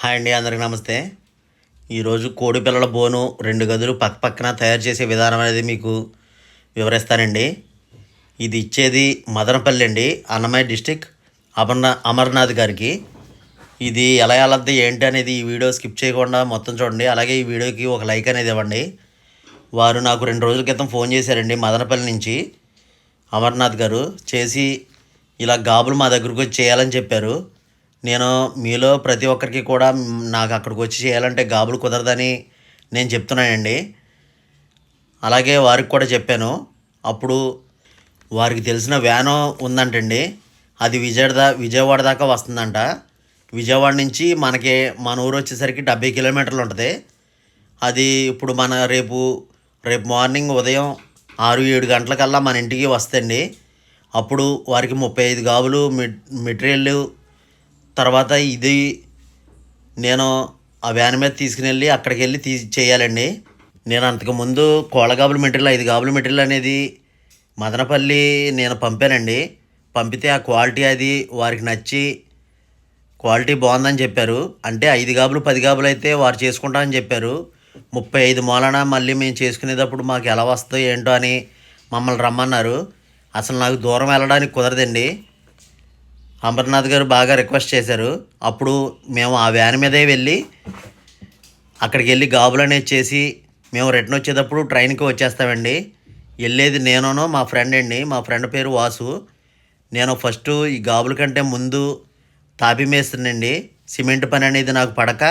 Hi అండి అందరికి నమస్తే. ఈరోజు కోడి పిల్లల బోను రెండు గదులు పక్క పక్కన తయారు చేసే విధానం అనేది మీకు వివరిస్తానండి. ఇది ఇచ్చేది మదనపల్లి అండి అన్నమయ్య డిస్టిక్ అమర్నా అమర్నాథ్ గారికి. ఇది ఎలా వెళ్ళద్ది ఏంటి అనేది ఈ వీడియో స్కిప్ చేయకుండా మొత్తం చూడండి. అలాగే ఈ వీడియోకి ఒక లైక్ అనేది ఇవ్వండి. వారు నాకు రెండు రోజుల క్రితం ఫోన్ చేశారండి మదనపల్లి నుంచి. అమర్నాథ్ గారు చేసి ఇలా గాబులు మా దగ్గరకు వచ్చి చేయాలని చెప్పారు. నేను మీలో ప్రతి ఒక్కరికి కూడా నాకు అక్కడికి వచ్చి చేయాలంటే గాబులు కుదరదని నేను చెప్తున్నానండి. అలాగే వారికి కూడా చెప్పాను. అప్పుడు వారికి తెలిసిన వ్యాను ఉందంటండి. అది విజయవాడ విజయవాడ దాకా వస్తుందంట. విజయవాడ నుంచి మనకి మన ఊరు వచ్చేసరికి డెబ్బై కిలోమీటర్లు ఉంటుంది. అది ఇప్పుడు మన రేపు రేపు మార్నింగ్ ఉదయం ఆరు ఏడు గంటలకల్లా మన ఇంటికి వస్తండి అప్పుడు వారికి ముప్పై ఐదు గాబులు మెటీరియల్ తర్వాత ఇది నేను ఆ వ్యాన్ మీద తీసుకుని వెళ్ళి అక్కడికి వెళ్ళి తీ చేయాలండి. నేను అంతకు ముందు కోళ్ళగాబుల మెటీరియల్ ఐదు గాబుల మెటీరియల్ అనేది మదనపల్లి నేను పంపానండి. పంపితే ఆ క్వాలిటీ అది వారికి నచ్చి క్వాలిటీ బాగుందని చెప్పారు. అంటే ఐదు గాబులు పది గాబులు అయితే వారు చేసుకుంటామని చెప్పారు. ముప్పై ఐదు మూలన మళ్ళీ మేము చేసుకునేటప్పుడు మాకు ఎలా వస్తుందో ఏంటో అని మమ్మల్ని రమ్మన్నారు. అసలు నాకు దూరం వెళ్ళడానికి కుదరదండి. అమర్నాథ్ గారు బాగా రిక్వెస్ట్ చేశారు. అప్పుడు మేము ఆ వ్యాన్ మీదే వెళ్ళి అక్కడికి వెళ్ళి గాబులు అనేది చేసి మేము రిటర్న్ వచ్చేటప్పుడు ట్రైన్కి వచ్చేస్తామండి. వెళ్ళేది నేనును మా ఫ్రెండ్ అండి. మా ఫ్రెండ్ పేరు వాసు. నేను ఫస్ట్ ఈ గాబుల కంటే ముందు తాపి మేస్తుండండి సిమెంట్ పని అనేది నాకు పడక.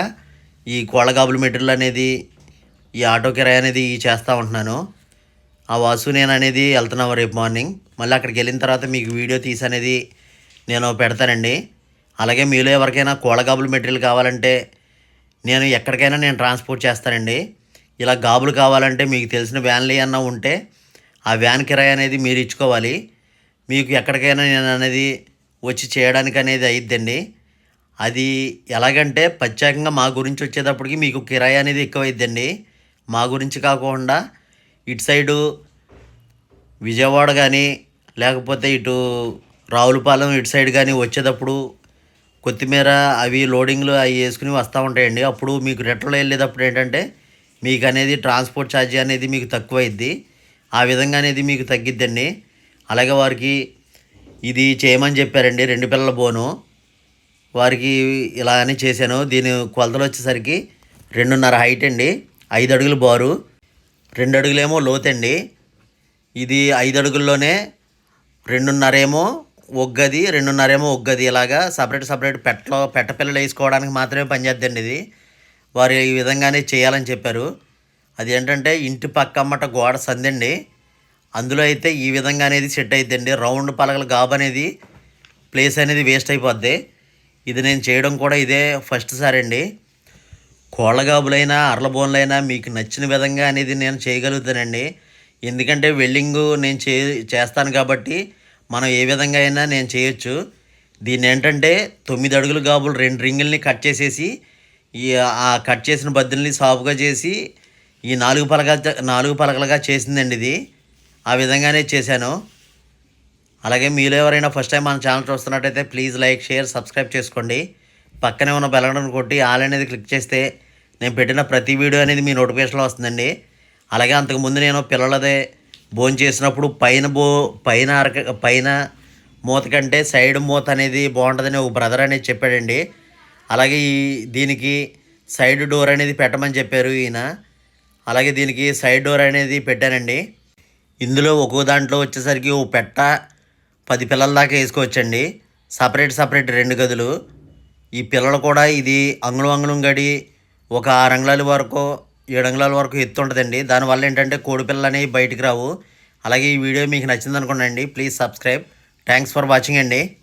ఈ కోళ్ళగాబుల మెటీరియల్ అనేది ఈ ఆటో కిరాయి అనేది చేస్తూ ఉంటున్నాను. ఆ వాసు నేను అనేది వెళ్తున్నాము రేపు మార్నింగ్. మళ్ళీ అక్కడికి వెళ్ళిన తర్వాత మీకు వీడియో తీసి అనేది నేను పెడతానండి. అలాగే మీలో ఎవరికైనా కోళ్ళగాబుల మెటీరియల్ కావాలంటే నేను ఎక్కడికైనా నేను ట్రాన్స్పోర్ట్ చేస్తానండి. ఇలా గాబులు కావాలంటే మీకు తెలిసిన వ్యాన్లు ఏమన్నా ఉంటే ఆ వ్యాన్ కిరాయి అనేది మీరు ఇచ్చుకోవాలి. మీకు ఎక్కడికైనా నేను అనేది వచ్చి చేయడానికి అనేది అయిద్దండి. అది ఎలాగంటే ప్రత్యేకంగా మా గురించి వచ్చేటప్పటికి మీకు కిరాయి అనేది ఎక్కువైద్దండి. మా గురించి కాకుండా ఇటు సైడు విజయవాడ కానీ లేకపోతే ఇటు రావులపాలెం ఇటు సైడ్ కానీ వచ్చేటప్పుడు కొత్తిమీర అవి లోడింగ్లు అవి వేసుకుని వస్తూ ఉంటాయండి. అప్పుడు మీకు రిటర్న్లో వెళ్ళేటప్పుడు ఏంటంటే మీకు అనేది ట్రాన్స్పోర్ట్ ఛార్జీ అనేది మీకు తక్కువ అయింది ఆ విధంగా అనేది మీకు తగ్గిద్దండి. అలాగే వారికి ఇది చేయమని చెప్పారండి రెండు పిల్లల బోను. వారికి ఇలా అని చేశాను. దీని కొలతలు వచ్చేసరికి రెండున్నర హైట్ అండి. ఐదు అడుగులు బారు. రెండు అడుగులేమో లోతండి ఇది ఐదు అడుగుల్లోనే రెండున్నరేమో ఒగ్గది రెండున్నరేమో ఒగ్గది ఇలాగా సపరేట్ సపరేట్ పెట్టలో పెట్ట పిల్లలు వేసుకోవడానికి మాత్రమే పనిచేద్దండి ఇది. వారు ఈ విధంగానే చేయాలని చెప్పారు. అది ఏంటంటే ఇంటి పక్కమ్మట గోడ సందండి. అందులో అయితే ఈ విధంగా అనేది సెట్ అయిద్దండి. రౌండ్ పలకల గాబు అనేది ప్లేస్ అనేది వేస్ట్ అయిపోద్ది. ఇది నేను చేయడం కూడా ఇదే ఫస్ట్ సారి అండి. కోళ్ళగాబులైనా అర్లబోన్లైనా మీకు నచ్చిన విధంగా అనేది నేను చేయగలుగుతానండి. ఎందుకంటే వెల్డింగు నేను చే చేస్తాను కాబట్టి మనం ఏ విధంగా అయినా నేను చేయొచ్చు. దీన్ని ఏంటంటే తొమ్మిది అడుగులు గాబులు రెండు రింగుల్ని కట్ చేసేసి ఈ ఆ కట్ చేసిన బద్దెల్ని సాఫ్గా చేసి ఈ నాలుగు పలక నాలుగు పలకలుగా చేసిందండి ఇది. ఆ విధంగానే చేశాను. అలాగే మీలో ఎవరైనా ఫస్ట్ టైం మన ఛానల్ చూస్తున్నట్టయితే ప్లీజ్ లైక్ షేర్ సబ్స్క్రైబ్ చేసుకోండి. పక్కనే ఉన్న బెలగడం కొట్టి ఆల్ అనేది క్లిక్ చేస్తే నేను పెట్టిన ప్రతి వీడియో అనేది మీ నోటిఫికేషన్లో వస్తుందండి. అలాగే అంతకుముందు నేను పిల్లలదే భోజనం చేసినప్పుడు పైన బో పైన అరక పైన మూత కంటే సైడ్ మూత అనేది బాగుంటుందని ఒక బ్రదర్ అనేది చెప్పాడండి. అలాగే ఈ దీనికి సైడ్ డోర్ అనేది పెట్టమని చెప్పారు ఈయన. అలాగే దీనికి సైడ్ డోర్ అనేది పెట్టానండి. ఇందులో ఒక్కో దాంట్లో వచ్చేసరికి ఓ పెట్ట పది పిల్లల దాకా వేసుకోవచ్చండి. సపరేట్ సపరేట్ రెండు గదులు. ఈ పిల్లలు కూడా ఇది అంగుళం అంగుళం గడి ఒక ఆరు అంగుళాల వరకు ఏడంగులాల వరకు ఎత్తు ఉంటుందండి. దానివల్ల ఏంటంటే కోడిపిల్లలు అనేవి బయటికి రావు. అలాగే ఈ వీడియో మీకు నచ్చింది అనుకోండి please subscribe thanks for watching అండి.